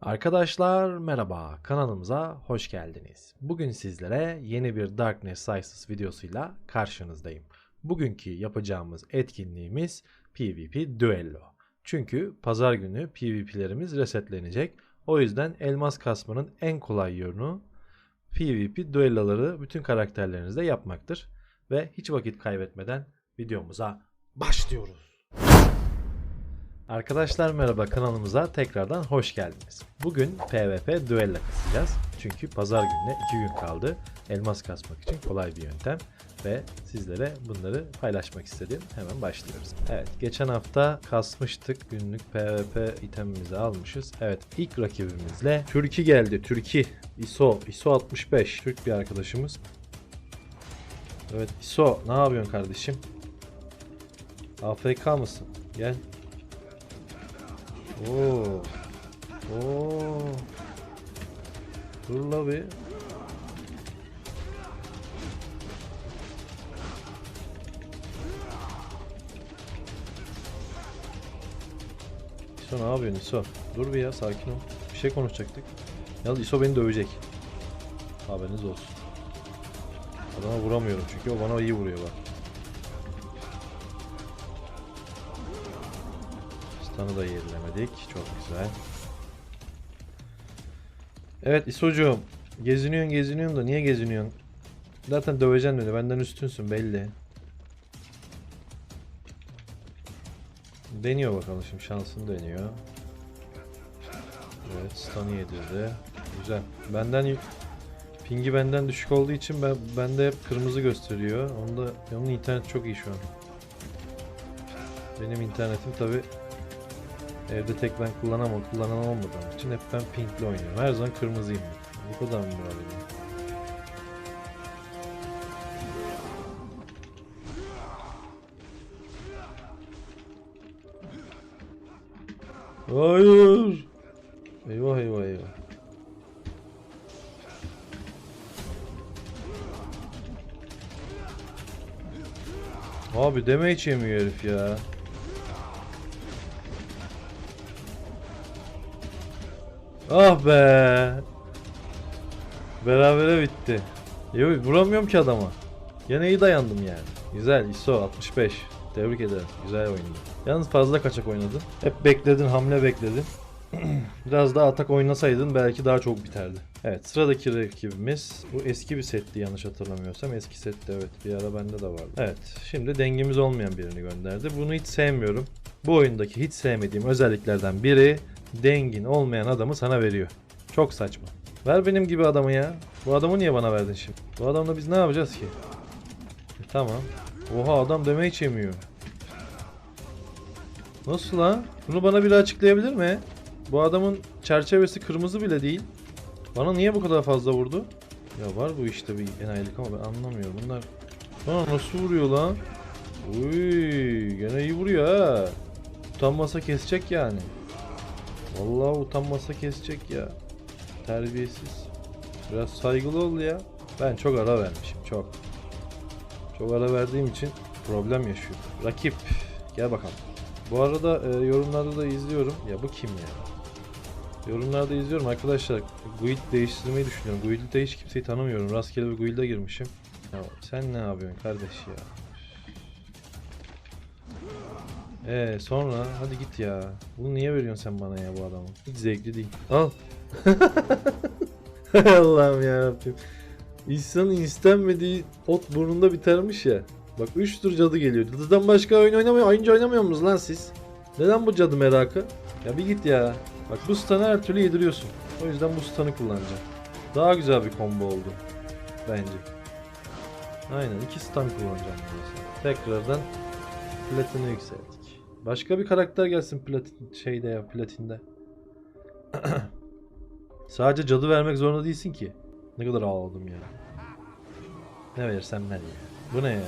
Arkadaşlar merhaba kanalımıza hoş geldiniz. Bugün sizlere yeni bir Darkness Slices videosuyla karşınızdayım. Bugünkü yapacağımız etkinliğimiz PvP Duello. Çünkü pazar günü PvP'lerimiz resetlenecek. O yüzden elmas kasmanın en kolay yolu PvP duelloları bütün karakterlerinizde yapmaktır. Ve hiç vakit kaybetmeden videomuza başlıyoruz. Arkadaşlar merhaba kanalımıza tekrardan hoş geldiniz. Bugün PvP düello kasacağız. Çünkü pazar gününe 2 gün kaldı. Elmas kasmak için kolay bir yöntem. Ve sizlere bunları paylaşmak istedim. Hemen başlıyoruz. Evet geçen hafta kasmıştık. Günlük PvP itemimizi almışız. Evet ilk rakibimizle Türki geldi. Türki. ISO. ISO 65. Türk bir arkadaşımız. Evet ISO ne yapıyorsun kardeşim? AFK mısın? Gel. Oo. Oo. Dur la bir. İso ne yapıyorsun İso? Dur bir ya sakin ol. Bir şey konuşacaktık. Yalnız İso beni dövecek. Haberiniz olsun. Adama vuramıyorum çünkü o bana iyi vuruyor bak. Stun'ı da yerilemedik. Çok güzel. Evet İsocuğum. Geziniyorsun geziniyorsun da niye geziniyorsun? Zaten döveceksin beni. Benden üstünsün belli. Deniyor bakalım şimdi şansını deniyor. Evet stun'ı yedirdi. Güzel. Benden pingi benden düşük olduğu için ben bende hep kırmızı gösteriyor. Onda onun internet çok iyi şu an. Benim internetim tabi Evde tek ben kullanamam, kullanan olmadığım için hep ben pinkli oynuyorum. Her zaman kırmızıyım. Bu kadar mı moralim? Hayır. Eyvah eyvah eyvah. Abi deme yemiyor herif ya. Ah be. Berabere bitti. Yok vuramıyorum ki adama. Gene iyi dayandım yani. Güzel ISO 65. Tebrik ederim. Güzel oyundu. Yalnız fazla kaçak oynadın. Hep bekledin, hamle bekledin. Biraz daha atak oynasaydın belki daha çok biterdi. Evet sıradaki rakibimiz bu eski bir setti yanlış hatırlamıyorsam. Eski sette evet bir ara bende de vardı. Evet şimdi dengimiz olmayan birini gönderdi. Bunu hiç sevmiyorum. Bu oyundaki hiç sevmediğim özelliklerden biri dengin olmayan adamı sana veriyor. Çok saçma. Ver benim gibi adamı ya. Bu adamı niye bana verdin şimdi? Bu adamla biz ne yapacağız ki? E, tamam. Oha adam deme hiç yemiyor. Nasıl lan? Bunu bana biri açıklayabilir mi? Bu adamın çerçevesi kırmızı bile değil. Bana niye bu kadar fazla vurdu? Ya var bu işte bir enayilik ama ben anlamıyorum. Bunlar bana nasıl vuruyor lan? Uy, gene iyi vuruyor ha. Utanmasa kesecek yani. Vallahi utanmasa kesecek ya. Terbiyesiz. Biraz saygılı ol ya. Ben çok ara vermişim çok. Çok ara verdiğim için problem yaşıyorum. Rakip gel bakalım. Bu arada e, yorumlarda da izliyorum. Ya bu kim ya? Yorumlarda izliyorum arkadaşlar. Guild değiştirmeyi düşünüyorum. Guild'de hiç kimseyi tanımıyorum. Rastgele bir guild'e girmişim. Ya sen ne yapıyorsun kardeş ya? Ee sonra hadi git ya. Bunu niye veriyorsun sen bana ya bu adamı? Hiç zevkli değil. Al. Allah'ım ya Rabbim. İnsanın istenmediği ot burnunda bitermiş ya. Bak 3 tur cadı geliyor. Cadıdan başka oyun oynamıyor. Oyuncu oynamıyor musunuz lan siz? Neden bu cadı merakı? Ya bir git ya. Bak bu stun'ı her türlü yediriyorsun. O yüzden bu stun'ı kullanacağım. Daha güzel bir combo oldu. Bence. Aynen iki stun kullanacağım. Tekrardan platini yükselttik. Başka bir karakter gelsin platin şeyde ya platinde. Sadece cadı vermek zorunda değilsin ki. Ne kadar ağladım ya. Ne versem ver ya. Bu ne ya?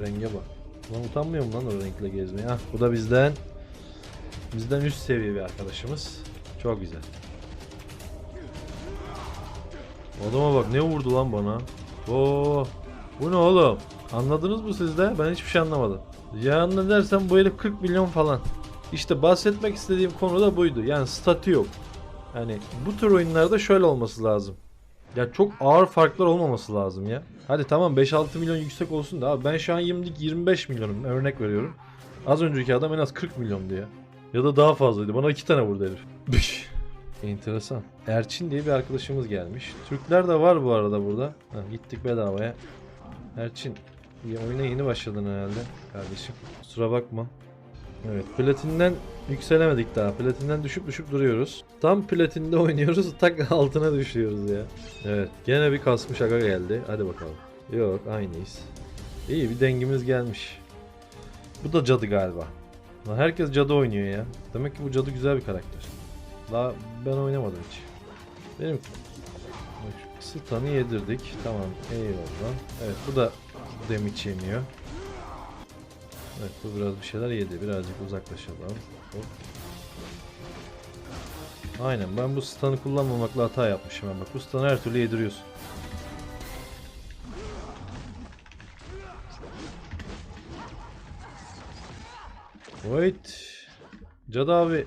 Renge bak. Lan utanmıyor mu lan o renkle gezmeye? Ah bu da bizden. Bizden üst seviye bir arkadaşımız. Çok güzel. Adama bak ne vurdu lan bana. Oo. Bu ne oğlum? Anladınız mı siz de? Ben hiçbir şey anlamadım. Ya anla dersen bu herif 40 milyon falan. İşte bahsetmek istediğim konu da buydu. Yani statü yok. Hani bu tür oyunlarda şöyle olması lazım. Ya çok ağır farklar olmaması lazım ya. Hadi tamam 5-6 milyon yüksek olsun da abi ben şu an 20 25 milyonum örnek veriyorum. Az önceki adam en az 40 milyondu ya. Ya da daha fazlaydı. Bana iki tane vurdu herif. Enteresan. Erçin diye bir arkadaşımız gelmiş. Türkler de var bu arada burada. Ha, gittik bedavaya. Erçin oyuna yeni başladın herhalde kardeşim. Kusura bakma. Evet platinden yükselemedik daha. Platinden düşüp düşüp duruyoruz. Tam platinde oynuyoruz tak altına düşüyoruz ya. Evet gene bir kasmış aga geldi. Hadi bakalım. Yok aynıyız. İyi bir dengimiz gelmiş. Bu da cadı galiba. Lan herkes cadı oynuyor ya. Demek ki bu cadı güzel bir karakter. Daha ben oynamadım hiç. Benim Sultan'ı yedirdik. Tamam eyvallah. Evet bu da damage yemiyor. Evet bu biraz bir şeyler yedi. Birazcık uzaklaşalım. Hop. Aynen ben bu stun'ı kullanmamakla hata yapmışım ben bak. Bu stun'ı her türlü yediriyorsun. Wait. Cadı abi.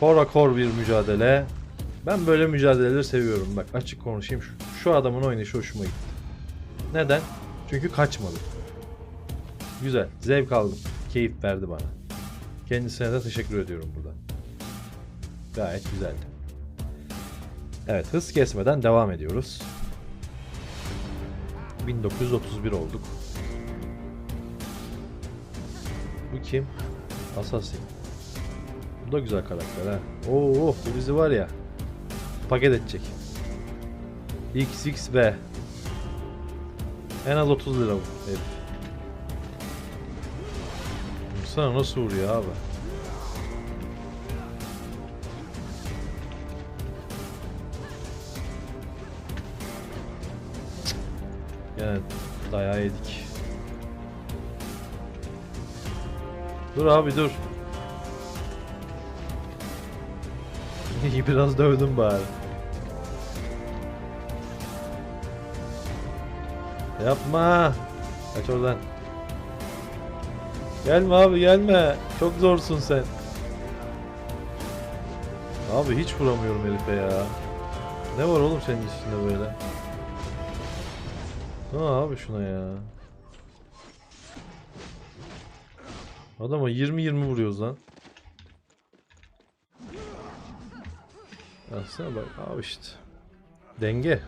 Kora kor bir mücadele. Ben böyle mücadeleleri seviyorum. Bak açık konuşayım. Şu, şu adamın oynayışı hoşuma gitti. Neden? Çünkü kaçmadı. Güzel. Zevk aldım. Keyif verdi bana. Kendisine de teşekkür ediyorum burada. Gayet güzeldi. Evet hız kesmeden devam ediyoruz. 1931 olduk. Bu kim? Assassin. Bu da güzel karakter ha. Oo, bu bizi var ya. Paket edecek. XXB. En az 30 lira bu herif. Sana nasıl vuruyor abi? Gene dayağı yedik. Dur abi dur. Biraz dövdüm bari. Yapma. Kaç oradan. Gelme abi gelme. Çok zorsun sen. Abi hiç vuramıyorum herife ya. Ne var oğlum senin üstünde böyle? Ne abi şuna ya? Adama 20-20 vuruyoruz lan. Aslına bak abi işte. Denge.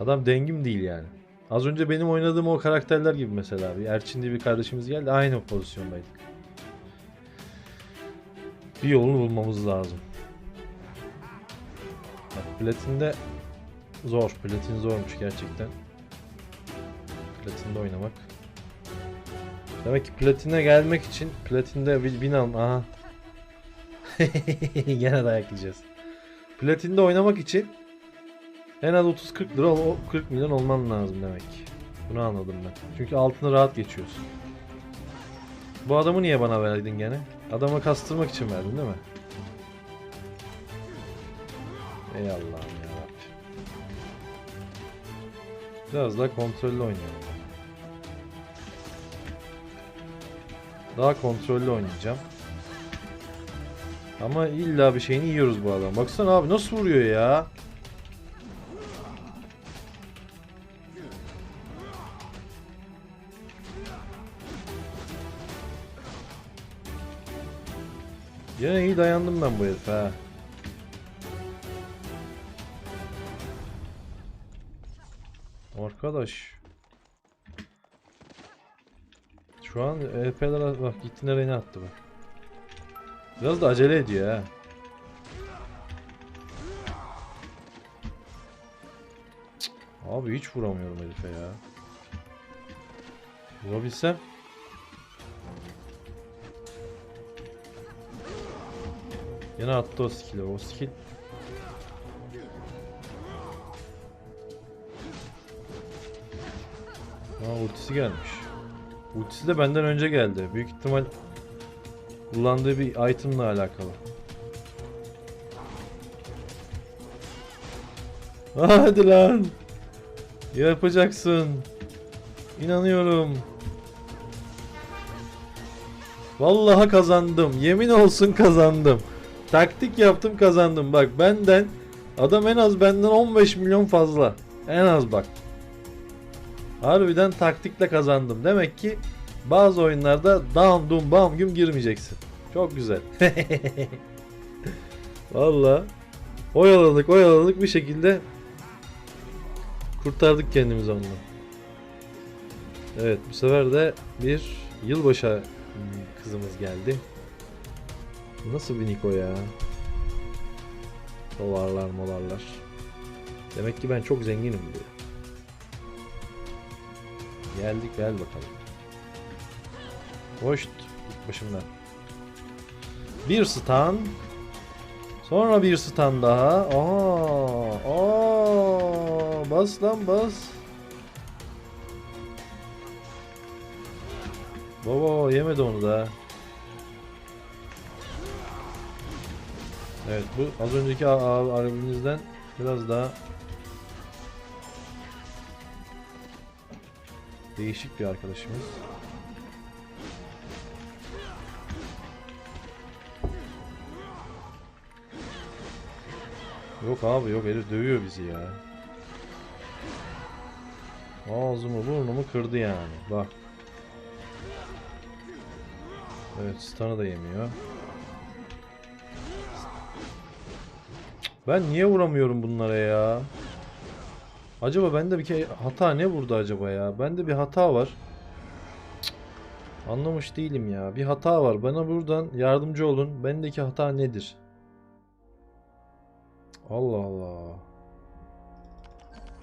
Adam dengim değil yani. Az önce benim oynadığım o karakterler gibi mesela. Bir Erçin diye bir kardeşimiz geldi. Aynı pozisyondaydık. Bir yolunu bulmamız lazım. Bak platinde zor. Platin zormuş gerçekten. Platinde oynamak. Demek ki platine gelmek için platinde bin al. Aha. Gene dayak yiyeceğiz. Platinde oynamak için en az 30-40 lira o 40 milyon olman lazım demek. Bunu anladım ben. Çünkü altını rahat geçiyorsun. Bu adamı niye bana verdin gene? Adama kastırmak için verdin değil mi? Ey Allah'ım ya Biraz daha kontrollü oynayalım. Daha kontrollü oynayacağım. Ama illa bir şeyini yiyoruz bu adam. Baksana abi nasıl vuruyor ya? Yine iyi dayandım ben bu herife ha. Arkadaş. Şu an EP'lere bak gitti nereye ne attı bak. Biraz da acele ediyor ha. Abi hiç vuramıyorum herife ya. Vurabilsem. Yine attı o skill'i. O skill Aa ultisi gelmiş. Ultisi de benden önce geldi. Büyük ihtimal kullandığı bir itemla alakalı. Hadi lan. Yapacaksın. İnanıyorum. Vallahi kazandım. Yemin olsun kazandım. Taktik yaptım kazandım. Bak benden adam en az benden 15 milyon fazla. En az bak. Harbiden taktikle kazandım. Demek ki bazı oyunlarda down dum bam güm girmeyeceksin. Çok güzel. Vallahi oyaladık oyaladık bir şekilde kurtardık kendimizi ondan. Evet bu sefer de bir yılbaşı kızımız geldi. Nasıl bir Niko ya? Dolarlar molarlar. Demek ki ben çok zenginim diyor. Geldik gel bakalım. Hoş git başımdan. Bir stun. Sonra bir stun daha. Aa, aa, bas lan bas. Baba yemedi onu da. Evet bu az önceki a- a- abimizden biraz daha değişik bir arkadaşımız. Yok abi yok herif dövüyor bizi ya. Ağzımı burnumu kırdı yani. Bak. Evet stun'ı da yemiyor. Ben niye vuramıyorum bunlara ya? Acaba bende bir hata ne vurdu acaba ya? Bende bir hata var. Cık. Anlamış değilim ya. Bir hata var. Bana buradan yardımcı olun. Bendeki hata nedir? Allah Allah.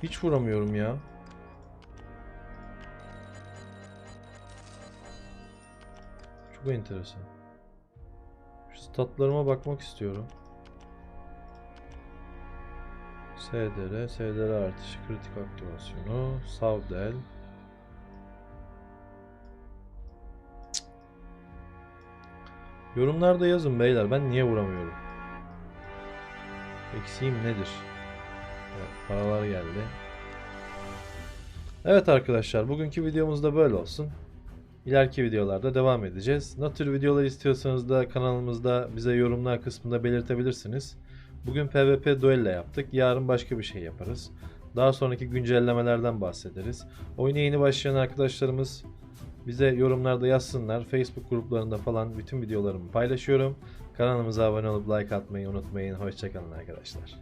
Hiç vuramıyorum ya. Çok enteresan. Şu statlarıma bakmak istiyorum. SDR, SDR artışı, kritik aktivasyonu, Savdel. Yorumlarda yazın beyler ben niye vuramıyorum? Eksiğim nedir? Evet, paralar geldi. Evet arkadaşlar bugünkü videomuz da böyle olsun. İleriki videolarda devam edeceğiz. Ne tür videolar istiyorsanız da kanalımızda bize yorumlar kısmında belirtebilirsiniz. Bugün PvP duella yaptık. Yarın başka bir şey yaparız. Daha sonraki güncellemelerden bahsederiz. Oyuna yeni başlayan arkadaşlarımız bize yorumlarda yazsınlar. Facebook gruplarında falan bütün videolarımı paylaşıyorum. Kanalımıza abone olup like atmayı unutmayın. Hoşçakalın arkadaşlar.